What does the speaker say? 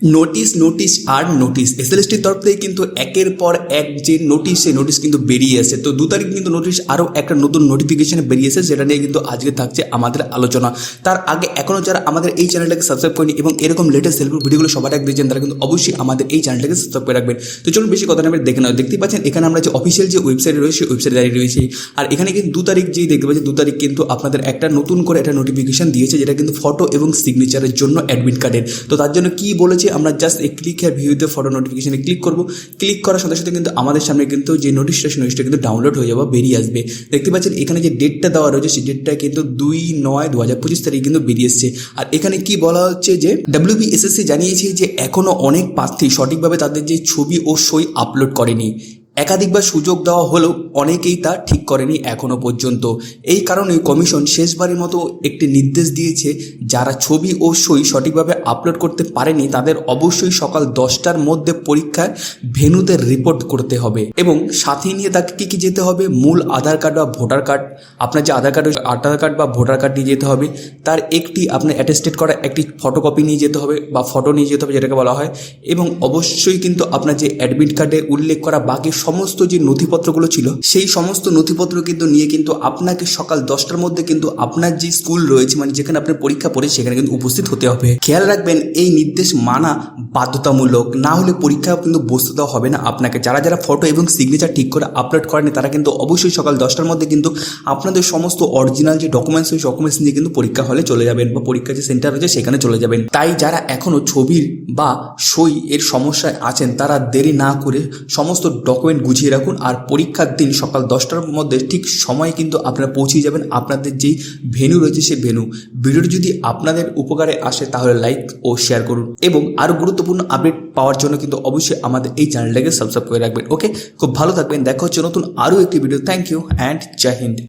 Notice notice আর notice এসএলএসটির তরফ থেকে কিন্তু একের পর এক যে নোটিশ সেই নোটিশ কিন্তু বেরিয়ে আসে। তো দু তারিখ কিন্তু নোটিশ আরও একটা নতুন নোটিফিকেশন বেরিয়েছে যেটা নিয়ে কিন্তু আজকে থাকছে আমাদের আলোচনা। তার আগে এখনও যারা আমাদের এই চ্যানেলটাকে সাবস্ক্রাইব করেনি এবং এরকম লেটেস্ট সেলফ ভিডিওগুলো সবার আগে দিয়েছেন তারা কিন্তু অবশ্যই আমাদের এই চ্যানেলটাকে সাবস্ক্রাইব করে রাখবেন। তো চলুন বেশি কথা না দেখে নাও। দেখতে পাচ্ছেন, এখানে আমরা যে অফিসিয়াল যে ওয়েবসাইট রয়েছে ওয়েবসাইট দাঁড়িয়ে রয়েছে। আর এখানে কিন্তু দু তারিখ যেই দেখতে পাচ্ছি দু তারিখ কিন্তু আপনাদের একটা নতুন করে একটা নোটিফিকেশন দিয়েছে, যেটা কিন্তু ফটো এবং সিগনেচারের জন্য অ্যাডমিট কার্ডের তো তার জন্য কী বলেছে আমরা জাস্ট এই ক্লিক আর ভিউতে ফটো নোটিফিকেশনে ক্লিক করব। ক্লিক করার সাথে সাথে কিন্তু আমাদের সামনে কিন্তু যে নোটিশটা ওইটা কিন্তু ডাউনলোড হয়ে যাবে বেরিয়ে আসবে। দেখতে পাচ্ছেন এখানে যে ডেটটা দেওয়া রয়েছে, সেই ডেটটা কিন্তু দুই নয় দু হাজার পঁচিশ তারিখে কিন্তু বেরিয়ে এসছে। আর এখানে কি বলা হচ্ছে যে ডাব্লিউবিএসএসসি জানিয়েছে যে এখনও অনেক প্রার্থী সঠিকভাবে তাদের যে ছবি ও সই আপলোড করেনি। একাধিকবার সুযোগ দেওয়া হলেও অনেকেই তা ঠিক করেনি এখনও পর্যন্ত। এই কারণে কমিশন শেষবারের মতো একটি নির্দেশ দিয়েছে, যারা ছবি ও সই সঠিকভাবে আপলোড করতে পারেনি, তাদের অবশ্যই সকাল দশটার মধ্যে পরীক্ষার ভেনুতে রিপোর্ট করতে হবে এবং সাথে নিয়ে তাকে কী কী যেতে হবে, মূল আধার কার্ড বা ভোটার কার্ড, আপনার যে আধার কার্ড আধার কার্ড বা ভোটার কার্ড নিয়ে যেতে হবে, তার একটি আপনার অ্যাটেস্টেড করা একটি ফটোকপি নিয়ে যেতে হবে বা ফটো নিয়ে যেতে হবে যেটাকে বলা হয় এবং অবশ্যই কিন্তু আপনার যে অ্যাডমিট কার্ডে উল্লেখ করা বাকি সমস্ত যে নথিপত্রগুলো ছিল, সেই সমস্ত নথিপত্র কিন্তু নিয়ে কিন্তু আপনাকে সকাল দশটার মধ্যে কিন্তু আপনার যে স্কুল রয়েছে মানে যেখানে আপনার পরীক্ষা পড়ে সেখানে কিন্তু উপস্থিত হতে হবে। খেয়াল রাখবেন, এই নির্দেশ মানা বাধ্যতামূলক। না হলে পরীক্ষা কিন্তু বসতে দেওয়া হবে না আপনাকে। যারা যারা ফটো এবং সিগনেচার ঠিক করে আপলোড করেনি তারা কিন্তু অবশ্যই সকাল দশটার মধ্যে কিন্তু আপনাদের সমস্ত অরিজিনাল যে ডকুমেন্টস ওই ডকুমেন্টস নিয়ে কিন্তু পরীক্ষা হলে চলে যাবেন বা পরীক্ষা যে সেন্টার রয়েছে, সেখানে চলে যাবেন। তাই যারা এখনও ছবির বা সই এর সমস্যায় আছেন, তারা দেরি না করে সমস্ত ডকুমেন্ট গুছিয়ে রাখুন আর পরীক্ষার দিন সকাল দশটার মধ্যে ঠিক সময়ে কিন্তু আপনারা পৌঁছিয়ে যাবেন। আপনাদের যেই ভেনু রয়েছে সেই ভেনু ভিডিওটি যদি আপনাদের উপকারে আসে তাহলে লাইক ও শেয়ার করুন। এবং আরও গুরুত্বপূর্ণ আপডেট পাওয়ার জন্য কিন্তু অবশ্যই আমাদের এই চ্যানেলটাকে সাবস্ক্রাইব করে রাখবেন। ওকে খুব ভালো থাকবেন। দেখা হচ্ছে নতুন আরও একটি video thank you and Jai Hind